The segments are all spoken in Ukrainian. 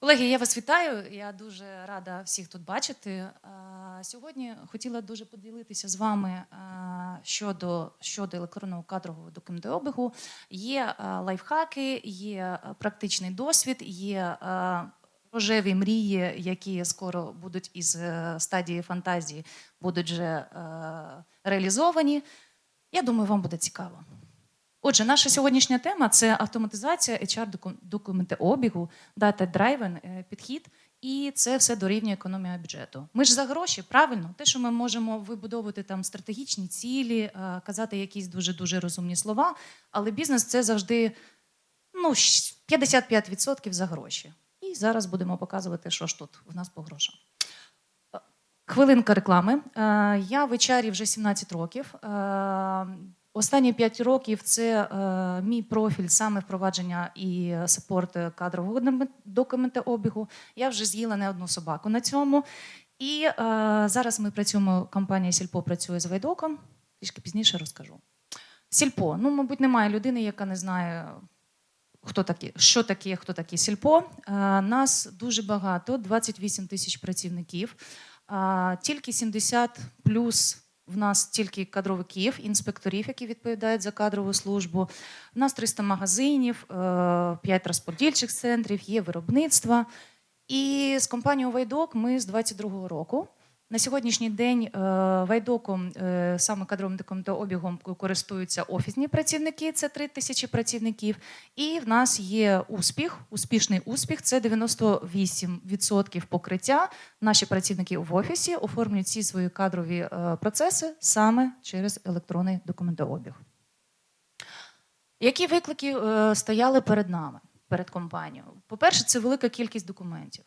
Колеги, я вас вітаю. Я дуже рада всіх тут бачити. Сьогодні хотіла дуже поділитися з вами щодо, щодо електронного кадрового документообігу. Є лайфхаки, є практичний досвід, є рожеві мрії, які скоро будуть із е, стадії фантазії, будуть вже е, реалізовані. Я думаю, вам буде цікаво. Отже, наша сьогоднішня тема це автоматизація HR доку- документообігу, дата-драйвен е, підхід, і це все дорівнює економія бюджету. Ми ж за гроші, правильно, те, що ми можемо вибудовувати там стратегічні цілі, е, казати якісь дуже дуже розумні слова, але бізнес це завжди ну, 55% за гроші. І зараз будемо показувати, що ж тут в нас по грошам. Е, Хвилинка реклами. Я в HR вже 17 років. Е, Останні 5 років це е, мій профіль саме впровадження і саппорт кадрового документообігу. Я вже з'їла не одну собаку на цьому. І е, зараз ми працюємо, компанія Сільпо працює з Вайдоком. Трішки пізніше розкажу. Сільпо. Ну, мабуть, немає людини, яка не знає, хто такі, що таке, хто такі сільпо. Е, Нас дуже багато, 28 тисяч працівників. А, Тільки 70 плюс в нас тільки кадровиків, інспекторів, які відповідають за кадрову службу. У нас 300 магазинів, 5 розподільчих центрів, є виробництва. І з компанією Вайдок ми з 22-го року. На сьогоднішній день е, Вайдоком, е, саме кадровим документообігом користуються офісні працівники, це 3 тисячі працівників. І в нас є успіх, успішний успіх це 98% покриття. Наші працівники в офісі оформлюють всі свої кадрові е, процеси саме через електронний документообіг. Які виклики стояли перед нами, перед компанією? По-перше, це велика кількість документів.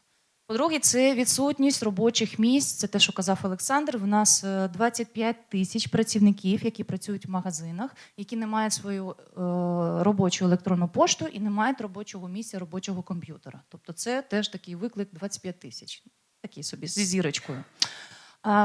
По-друге, це відсутність робочих місць. Це те, що казав Олександр. В нас е, 25 тисяч працівників, які працюють в магазинах, які не мають свою е, робочу електронну пошту і не мають робочого місця, робочого комп'ютера. Тобто, це теж такий виклик 25 тисяч. Такий собі зі зірочкою.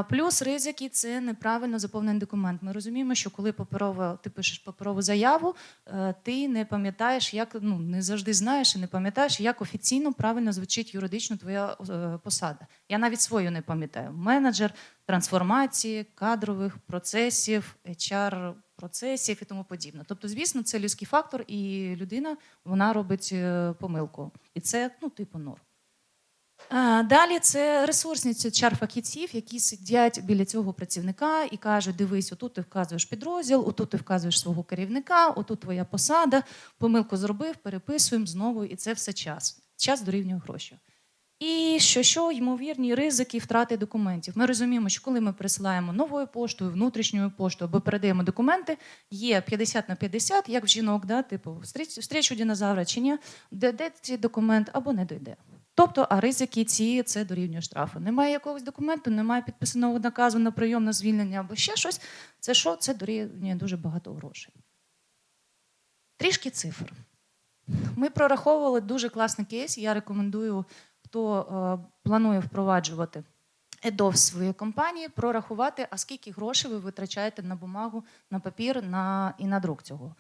Плюс ризики це неправильно заповнений документ. Ми розуміємо, що коли паперово, ти пишеш паперову заяву, е, ти не пам'ятаєш, як ну не завжди знаєш і не пам'ятаєш, як офіційно правильно звучить юридично твоя е, посада. Я навіть свою не пам'ятаю. Менеджер трансформації, кадрових процесів, HR процесів і тому подібне. Тобто, звісно, це людський фактор, і людина вона робить е, помилку, і це ну типу норм. А, Далі це ресурсність чар-фахівців, які сидять біля цього працівника і кажуть: дивись, отут ти вказуєш підрозділ, отут ти вказуєш свого керівника, отут твоя посада, помилку зробив, переписуємо знову, і це все час. Час дорівнює гроші. І що, що ймовірні ризики втрати документів. Ми розуміємо, що коли ми присилаємо новою поштою, внутрішньою поштою або передаємо документи, є 50 на 50, як в жінок, да, типу, «Встріч- встрічу динозавра чи ні, дійде цей документ або не дійде. Тобто, а ризики ці це дорівнює штрафу. Немає якогось документу, немає підписаного наказу на прийом на звільнення або ще щось. Це що? Це дорівнює дуже багато грошей. Трішки цифр. Ми прораховували дуже класний кейс. Я рекомендую, хто е, планує впроваджувати ЕДО в своїй компанії, прорахувати, а скільки грошей ви витрачаєте на бумагу, на папір на, і на друк цього.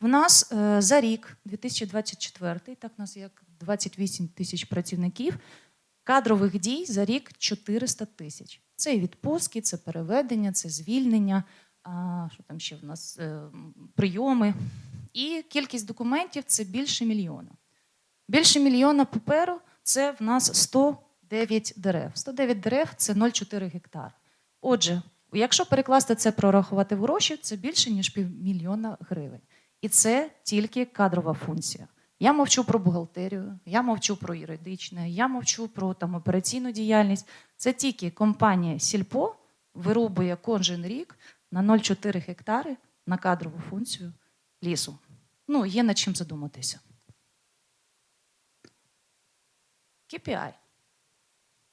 В нас е, за рік, 2024, так нас як 28 тисяч працівників, кадрових дій за рік 400 тисяч. Це і відпустки, це переведення, це звільнення, а, що там ще в нас е, прийоми. І кількість документів це більше мільйона. Більше мільйона паперу це в нас 109 дерев. 109 дерев це 0,4 гектар. Отже, якщо перекласти це прорахувати в гроші, це більше ніж півмільйона гривень. І це тільки кадрова функція. Я мовчу про бухгалтерію, я мовчу про юридичне, я мовчу про там, операційну діяльність. Це тільки компанія Сільпо вирубує кожен рік на 0,4 гектари на кадрову функцію лісу. Ну, є над чим задуматися. KPI.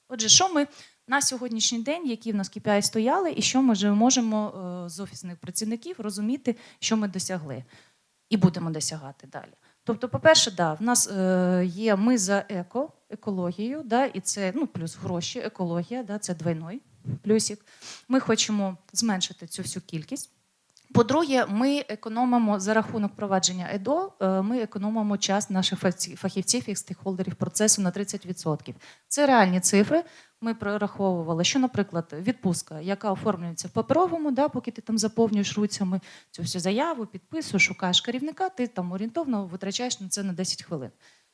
Отже, що ми на сьогоднішній день, які в нас KPI стояли, і що ми вже можемо е, з офісних працівників розуміти, що ми досягли, і будемо досягати далі. Тобто, по-перше, да, в нас е, є ми за еко, екологію, да, і це ну, плюс гроші, екологія, да, це двойной плюсик. Ми хочемо зменшити цю всю кількість. По-друге, ми економимо за рахунок провадження ЕДО, е, ми економимо час наших фахівців і стейкхолдерів процесу на 30%. Це реальні цифри. Ми прораховували, що, наприклад, відпустка, яка оформлюється в паперовому, да, поки ти там заповнюєш руцями цю всю заяву, підписуєш, шукаєш керівника, ти там орієнтовно витрачаєш на це на 10 хвилин.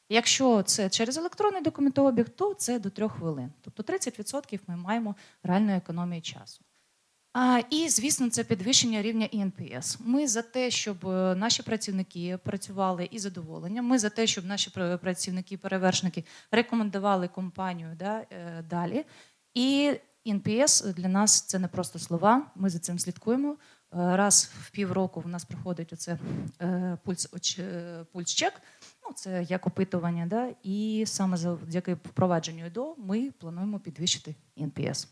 Якщо це через електронний документообіг, то це до 3 хвилин. Тобто 30% ми маємо реальної економії часу. А, і, звісно, це підвищення рівня ІНПС. Ми за те, щоб е, наші працівники працювали із задоволенням. Ми за те, щоб наші працівники, перевершники рекомендували компанію да, е, далі. І ІНПС для нас це не просто слова. Ми за цим слідкуємо. Е, Раз в півроку в нас проходить оце пульс, е, пульс-чек. Ну, це як опитування. Да? І саме завдяки впровадженню ЕДО ми плануємо підвищити ІНПС.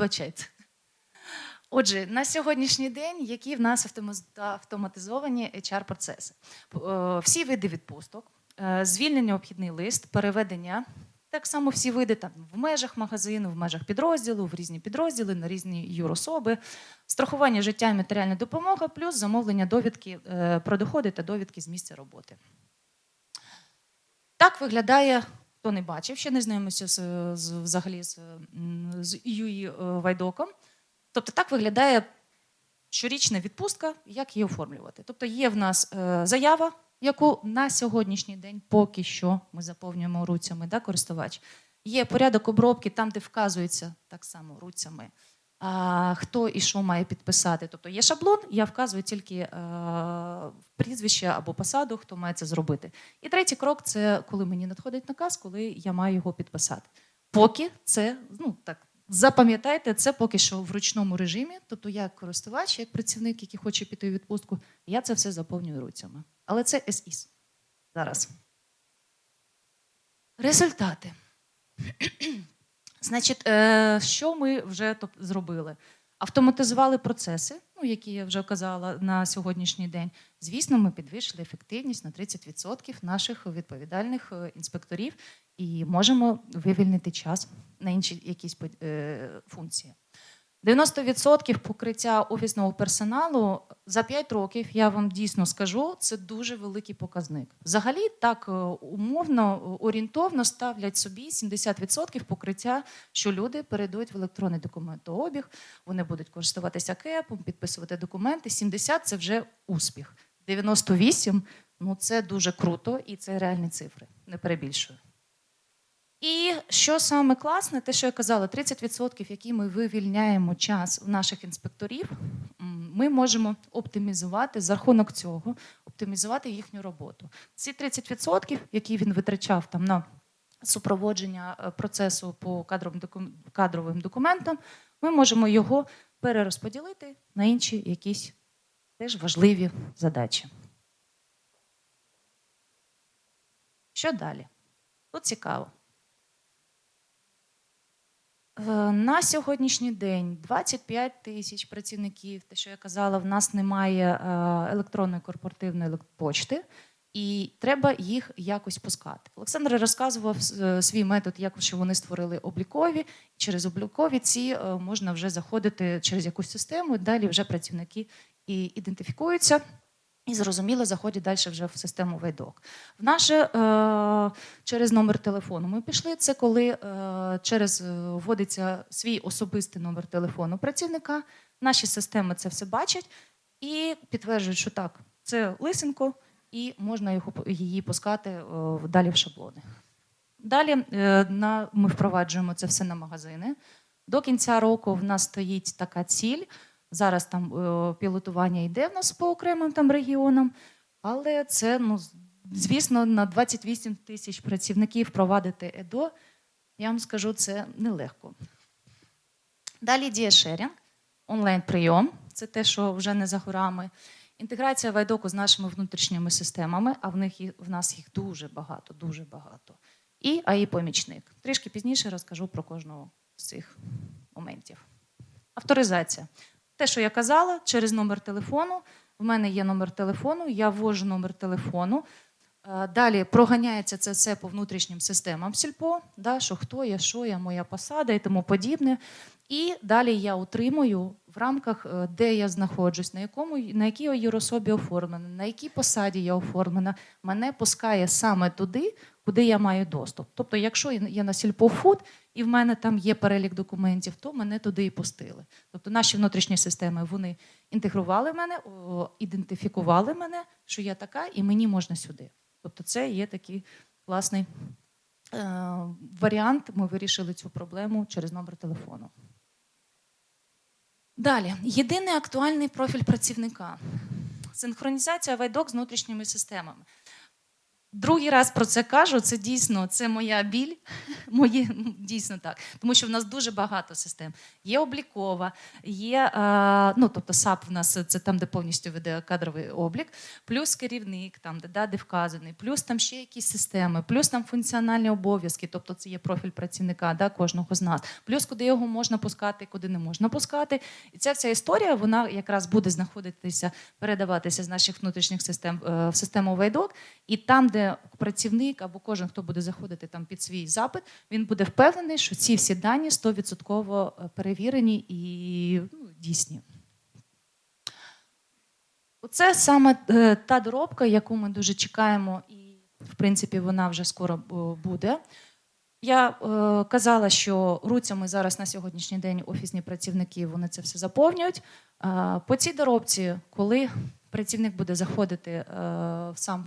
Вибачайте. Отже, на сьогоднішній день які в нас автоматизовані HR-процеси? Е, Всі види відпусток, е, звільнення обхідний лист, переведення. Так само всі види там в межах магазину, в межах підрозділу, в різні підрозділи, на різні юрособи, страхування життя і матеріальна допомога, плюс замовлення довідки е, про доходи та довідки з місця роботи. Так виглядає, хто не бачив, ще не знайомився з, з, взагалі з, з ЮІ е, Вайдоком. Тобто так виглядає щорічна відпустка, як її оформлювати. Тобто є в нас е, заява, яку на сьогоднішній день поки що ми заповнюємо руцями, да, користувач. Є порядок обробки, там, де вказується так само руцями, хто і що має підписати. Тобто є шаблон, я вказую тільки е, прізвище або посаду, хто має це зробити. І третій крок це коли мені надходить наказ, коли я маю його підписати. Поки це, ну так, запам'ятайте, це поки що в ручному режимі. Тобто, як користувач, як працівник, який хоче піти у відпустку, я це все заповнюю руцями. Але це СІС. Зараз. Результати. Значить, е, що ми вже зробили? Автоматизували процеси, ну, які я вже казала на сьогоднішній день. Звісно, ми підвищили ефективність на 30% наших відповідальних е, інспекторів і можемо вивільнити час на інші якісь е, функції. 90% покриття офісного персоналу за 5 років, я вам дійсно скажу, це дуже великий показник. Взагалі, так е, умовно, е, орієнтовно ставлять собі 70% покриття, що люди перейдуть в електронний документообіг, вони будуть користуватися КЕПом, підписувати документи. 70 – це вже успіх. 98 – ну це дуже круто, і це реальні цифри, не перебільшую. І що саме класне, те, що я казала, 30%, які ми вивільняємо час в наших інспекторів, ми можемо оптимізувати за рахунок цього, оптимізувати їхню роботу. Ці 30%, які він витрачав там на супроводження е, процесу по кадровим документам, ми можемо його перерозподілити на інші якісь теж важливі задачі. Що далі? Тут цікаво. Е, На сьогоднішній день 25 тисяч працівників. Те, що я казала, в нас немає е, електронної корпоративної почти, і треба їх якось пускати. Олександр розказував е, свій метод, як що вони створили облікові. Через облікові ці можна вже заходити через якусь систему. Далі вже працівники і ідентифікуються. І зрозуміло, заходять далі вже в систему Вайдок. В наше е, через номер телефону ми пішли. Це коли е, через е, вводиться свій особистий номер телефону працівника. Наші системи це все бачать і підтверджують, що так, це лисенко, і можна його її пускати е, далі в шаблони. Далі е, на, ми впроваджуємо це все на магазини. До кінця року в нас стоїть така ціль. Зараз там е, пілотування йде в нас по окремим там регіонам, але це, ну, звісно, на 28 тисяч працівників впровадити ЕДО, я вам скажу, це нелегко. Далі дієшерінг, онлайн-прийом, це те, що вже не за горами. Інтеграція Вайдоку з нашими внутрішніми системами, а в них в нас їх дуже багато, дуже багато. І АІ-помічник. Трішки пізніше розкажу про кожного з цих моментів. Авторизація. Те, що я казала, через номер телефону. В мене є номер телефону, я ввожу номер телефону. Е, Далі проганяється це все по внутрішнім системам сільпо, да, що хто я, що я, моя посада і тому подібне. І далі я утримую в рамках, е, де я знаходжусь, на якому на якій юрособі оформлена, на якій посаді я оформлена, мене пускає саме туди, куди я маю доступ. Тобто, якщо я на сільпофуд і в мене там є перелік документів, то мене туди і пустили. Тобто наші внутрішні системи вони інтегрували мене, ідентифікували мене, що я така, і мені можна сюди. Тобто, це є такий класний е, варіант. Ми вирішили цю проблему через номер телефону. Далі, єдиний актуальний профіль працівника. Синхронізація вайдок з внутрішніми системами. Другий раз про це кажу. Це дійсно це моя біль. Моє, дійсно так. Тому що в нас дуже багато систем. Є облікова, є е, ну, тобто САП в нас це там, де повністю веде кадровий облік, плюс керівник, там, де, да, де вказаний, плюс там ще якісь системи, плюс там функціональні обов'язки, тобто це є профіль працівника да, кожного з нас, плюс куди його можна пускати, куди не можна пускати. І ця вся історія вона якраз буде знаходитися, передаватися з наших внутрішніх систем е, в систему Вайдок. І там, де працівник або кожен, хто буде заходити там під свій запит, він буде впевнений, що ці всі дані 100% перевірені і ну, дійсні. Оце саме е, та доробка, яку ми дуже чекаємо, і в принципі вона вже скоро е, буде. Я е, казала, що руцями зараз на сьогоднішній день офісні працівники вони це все заповнюють. Е, по цій доробці, коли працівник буде заходити е, сам,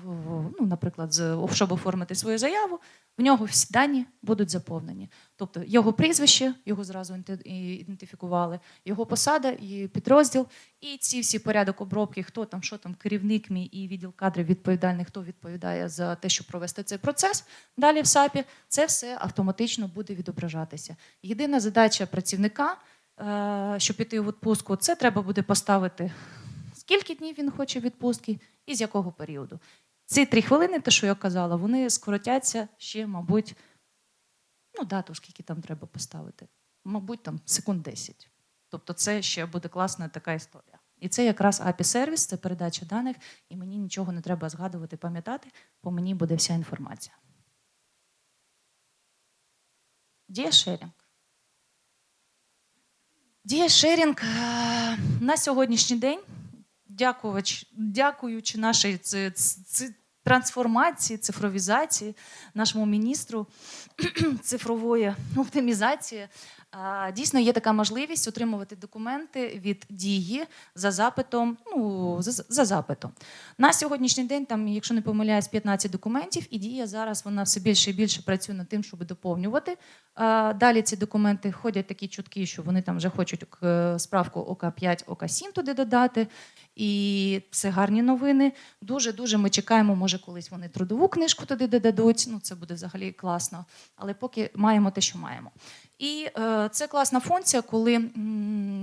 ну, наприклад, з, щоб оформити свою заяву, в нього всі дані будуть заповнені. Тобто його прізвище, його зразу ідентифікували, його посада і підрозділ, і ці всі порядок обробки, хто там, що там, керівник мій і відділ кадрів відповідальний, хто відповідає за те, щоб провести цей процес. Далі в САПі це все автоматично буде відображатися. Єдина задача працівника, е, щоб піти в відпустку, це треба буде поставити, скільки днів він хоче відпустки і з якого періоду. Ці три хвилини, те, що я казала, вони скоротяться ще, мабуть, ну, дату, скільки там треба поставити. Мабуть, там секунд 10. Тобто, це ще буде класна така історія. І це якраз API сервіс, це передача даних, і мені нічого не треба згадувати, пам'ятати, по мені буде вся інформація. Дієшерінг. Дієшерінг е, на сьогоднішній день, дякуючи, дякуючи нашій ц- ц- трансформації, цифровізації, нашому міністру цифрової оптимізації, дійсно є така можливість отримувати документи від дії за запитом. Ну, за, за запитом. На сьогоднішній день, там, якщо не помиляюсь, 15 документів, і дія зараз вона все більше і більше працює над тим, щоб доповнювати. Далі ці документи ходять такі чутки, що вони там вже хочуть е, справку ОК5, ОК7 туди додати. І це гарні новини. Дуже дуже ми чекаємо, може, колись вони трудову книжку туди додадуть. Ну це буде взагалі класно. Але поки маємо те, що маємо. І е, це класна функція, коли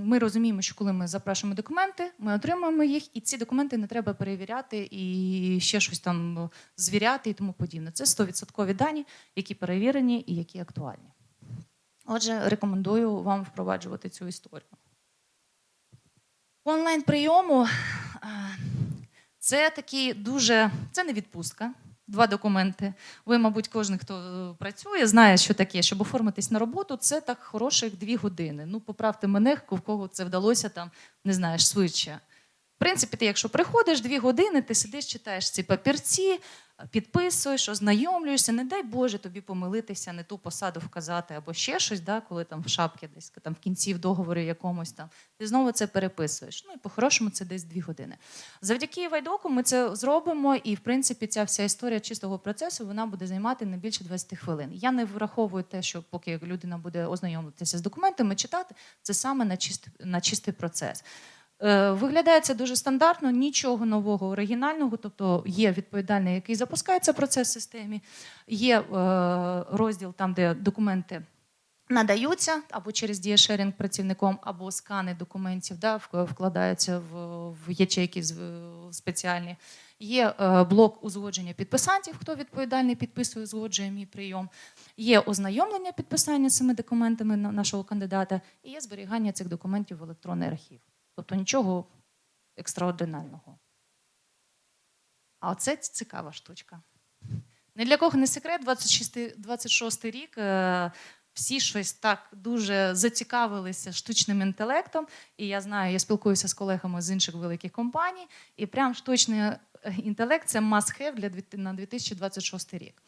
ми розуміємо, що коли ми запрошуємо документи, ми отримуємо їх, і ці документи не треба перевіряти і ще щось там звіряти і тому подібне. Це 100% дані, які перевірені і які актуальні. Отже, рекомендую вам впроваджувати цю історію. По онлайн-прийому е, це такі дуже це не відпустка. Два документи. Ви, мабуть, кожен, хто е, працює, знає, що таке. Щоб оформитись на роботу, це так хороших дві години. Ну, поправте мене, в кого це вдалося там, не знаєш, швидше. В принципі, ти, якщо приходиш дві години, ти сидиш, читаєш ці папірці, підписуєш, ознайомлюєшся, не дай Боже тобі помилитися, не ту посаду вказати або ще щось, да, коли там в шапці десь там в кінці в договорі якомусь там. Ти знову це переписуєш. Ну і по-хорошому це десь дві години. Завдяки Вайдоку ми це зробимо, і в принципі ця вся історія чистого процесу вона буде займати не більше 20 хвилин. Я не враховую те, що поки людина буде ознайомитися з документами, читати це саме на чистий, на чистий процес. Е, Виглядає це дуже стандартно, нічого нового оригінального, тобто є відповідальний, який запускається процес в системі, є е, розділ там, де документи надаються або через дієшерінг працівником, або скани документів да, вкладаються в, в ячейки спеціальні. Є е, блок узгодження підписантів, хто відповідальний підписує, узгоджує мій прийом. Є ознайомлення підписання цими документами на- нашого кандидата, і є зберігання цих документів в електронний архів. Тобто нічого екстраординарного. А оце цікава штучка. Ні для кого не секрет, 26, 26 рік. е, всі щось так дуже зацікавилися штучним інтелектом. І я знаю, я спілкуюся з колегами з інших великих компаній, і прям штучний е, інтелект це must-have для на 2026 рік.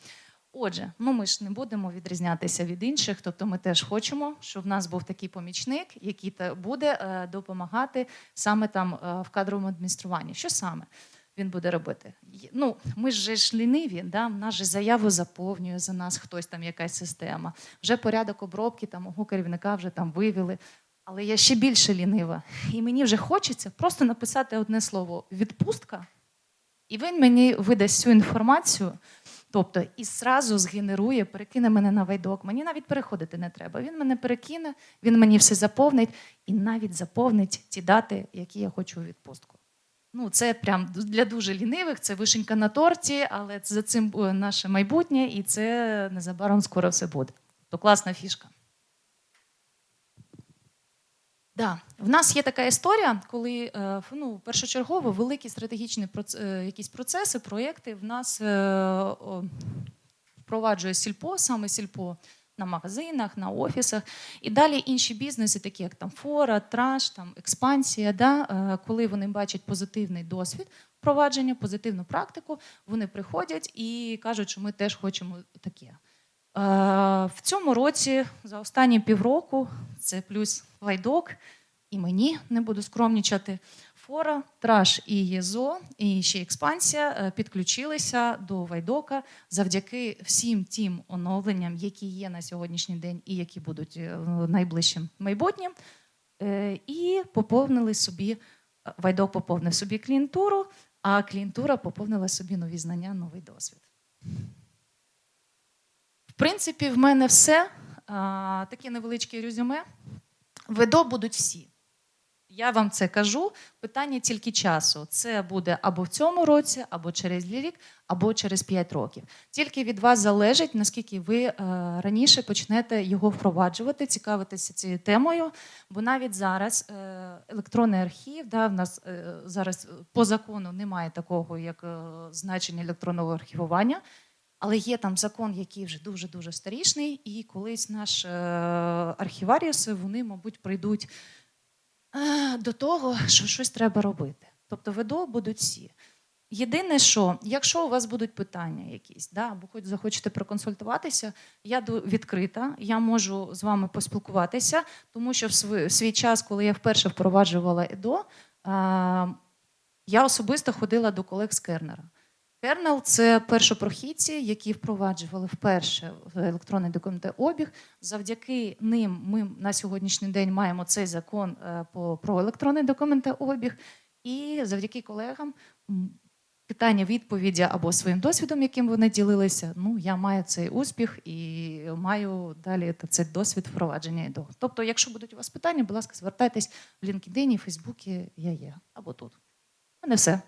Отже, ну ми ж не будемо відрізнятися від інших, тобто ми теж хочемо, щоб в нас був такий помічник, який буде е, допомагати саме там е, в кадровому адмініструванні. Що саме він буде робити? Ну, ми ж ж ліниві, да? в нас же заяву заповнює за нас хтось там якась система. Вже порядок обробки там мого керівника вже там вивели. Але я ще більше лінива. І мені вже хочеться просто написати одне слово відпустка, і він мені видасть цю інформацію. Тобто і зразу згенерує, перекине мене на вайдок. Мені навіть переходити не треба. Він мене перекине, він мені все заповнить і навіть заповнить ті дати, які я хочу у відпустку. Ну, це прям для дуже лінивих, це вишенька на торті, але за цим наше майбутнє, і це незабаром скоро все буде. То класна фішка. Да. В нас є така історія, коли е, ну, першочергово великі стратегічні проц- е, якісь процеси, проєкти в нас е, впроваджує сільпо, саме сільпо на магазинах, на офісах. І далі інші бізнеси, такі як там фора, траш, там експансія, да, коли вони бачать позитивний досвід впровадження, позитивну практику, вони приходять і кажуть, що ми теж хочемо таке. Е, В цьому році за останні півроку це плюс лайдок, і мені не буду скромнічати. Фора, Траш і ЄЗО, і ще експансія е, підключилися до Вайдока завдяки всім тим оновленням, які є на сьогоднішній день і які будуть е, найближчим майбутнім. І поповнили собі, Вайдок поповнив собі клієнтуру, а клієнтура поповнила собі нові знання, новий досвід. Принципі, в мене все. Таке невеличке резюме. ВЕДО будуть всі. Я вам це кажу. Питання тільки часу. Це буде або в цьому році, або через рік, або через 5 років. Тільки від вас залежить, наскільки ви е, раніше почнете його впроваджувати, цікавитися цією темою. Бо навіть зараз е, електронний архів, да, в нас е, зараз по закону немає такого, як значення електронного архівування. Але є там закон, який вже дуже дуже старішний, і колись наш е, архіваріуси, вони, мабуть, прийдуть е, до того, що щось треба робити. Тобто ВДО будуть всі. Єдине, що якщо у вас будуть питання якісь, да, або хоч захочете проконсультуватися, я відкрита, я можу з вами поспілкуватися, тому що в свій, в свій час, коли я вперше впроваджувала ЕДО, е, я особисто ходила до колег з Кернера. Кернел це першопрохідці, які впроваджували вперше електронний документообіг. Завдяки ним ми на сьогоднішній день маємо цей закон е, про електронний документообіг. І завдяки колегам питання відповіді або своїм досвідом, яким вони ділилися. Ну я маю цей успіх і маю далі цей досвід впровадження ІДО. Тобто, якщо будуть у вас питання, будь ласка, звертайтесь в LinkedIn, Фейсбуці, я є або тут. У мене все.